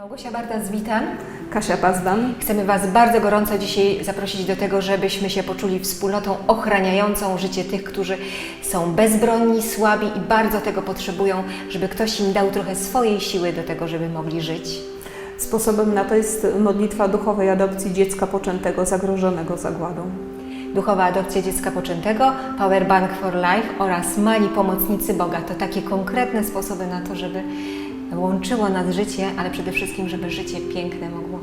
Małgosia Bartas, witam. Kasia Pazdan. Chcemy Was bardzo gorąco dzisiaj zaprosić do tego, żebyśmy się poczuli wspólnotą ochraniającą życie tych, którzy są bezbronni, słabi i bardzo tego potrzebują, żeby ktoś im dał trochę swojej siły do tego, żeby mogli żyć. Sposobem na to jest modlitwa duchowej adopcji dziecka poczętego zagrożonego zagładą. Duchowa adopcja dziecka poczętego, Power Bank for Life oraz Mali Pomocnicy Boga. To takie konkretne sposoby na to, żeby łączyło nas życie, ale przede wszystkim, żeby życie piękne mogło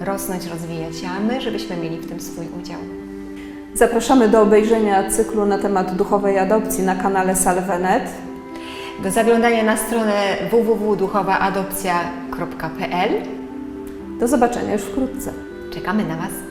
rosnąć, rozwijać się, a my, żebyśmy mieli w tym swój udział. Zapraszamy do obejrzenia cyklu na temat duchowej adopcji na kanale Salvenet. Do zaglądania na stronę www.duchowaadopcja.pl. Do zobaczenia już wkrótce. Czekamy na Was.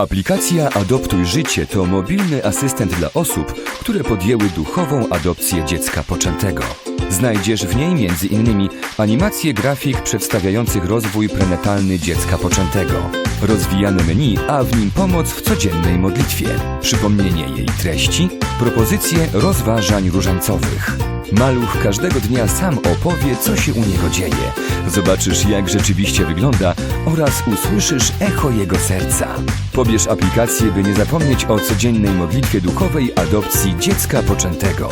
Aplikacja Adoptuj Życie to mobilny asystent dla osób, które podjęły duchową adopcję dziecka poczętego. Znajdziesz w niej m.in. animacje grafik przedstawiających rozwój prenatalny dziecka poczętego, rozwijane menu, a w nim pomoc w codziennej modlitwie, przypomnienie jej treści, propozycje rozważań różańcowych. Maluch każdego dnia sam opowie, co się u niego dzieje. Zobaczysz, jak rzeczywiście wygląda oraz usłyszysz echo jego serca. Pobierz aplikację, by nie zapomnieć o codziennej modlitwie duchowej adopcji dziecka poczętego.